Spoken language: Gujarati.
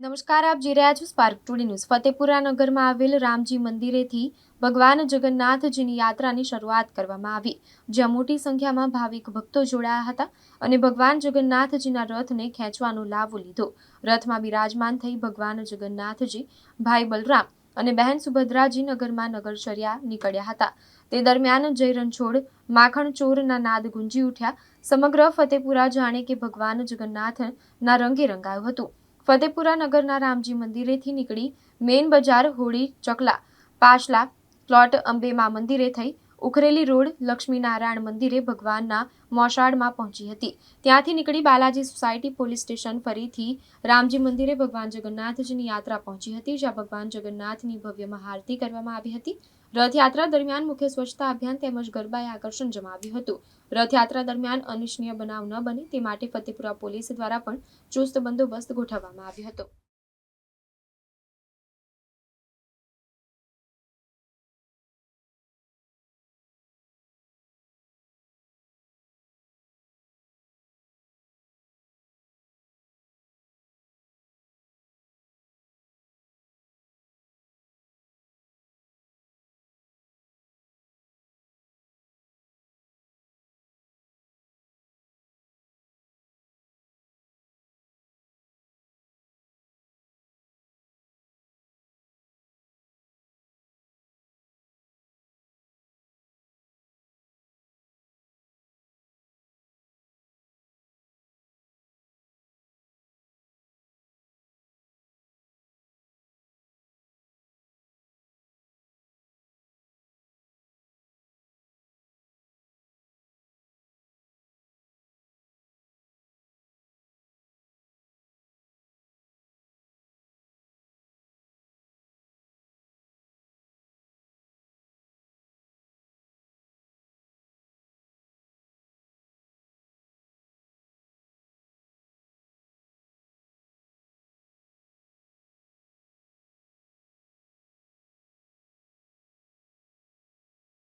નમસ્કાર, આપ જોઈ રહ્યા છો સ્પાર્ક ટુડે ન્યૂઝ. ફતેપુરા નગરમાં આવેલ રામજી મંદિરેથી ભગવાન જગન્નાથજીની યાત્રાની શરૂઆત કરવામાં આવી, જ્યાં મોટી સંખ્યામાં ભાવિક ભક્તો જોડાયા હતા અને ભગવાન જગન્નાથજીના રથને ખેંચવાનો લાવો લીધો. રથમાં બિરાજમાન થઈ ભગવાન જગન્નાથજી, ભાઈ બલરામ અને બહેન સુભદ્રાજી નગરમાં નગરચર્યા નીકળ્યા હતા. તે દરમિયાન જય રણછોડ, માખણ ચોરના નાદ ગુંજી ઉઠ્યા. સમગ્ર ફતેપુરા જાણે કે ભગવાન જગન્નાથના રંગે રંગાયું હતું. ફતેપુરા નગરના રામજી મંદિરેથી નીકળી મેઇન બજાર હોળી ચકલા પાછલા પ્લોટ અંબેમા મંદિરે થઈ ઉખરેલી રોડ લક્ષ્મીનારાયણ મંદિરે ભગવાનના મોસાળમાં પહોંચી હતી. ત્યાંથી નીકળી બાલાજી સોસાયટી પોલીસ સ્ટેશન ફરીથી રામજી મંદિરે ભગવાન જગન્નાથજીની યાત્રા પહોંચી હતી, જ્યાં ભગવાન જગન્નાથની ભવ્ય મહાઆરતી કરવામાં આવી હતી. રથયાત્રા દરમિયાન મુખ્ય સ્વચ્છતા અભિયાન તેમજ ગરબાએ આકર્ષણ જમાવ્યું હતું. રથયાત્રા દરમિયાન અનિચ્છનીય બનાવ ન બને તે માટે ફતેપુરા પોલીસ દ્વારા પણ ચુસ્ત બંદોબસ્ત ગોઠવવામાં આવ્યો હતો.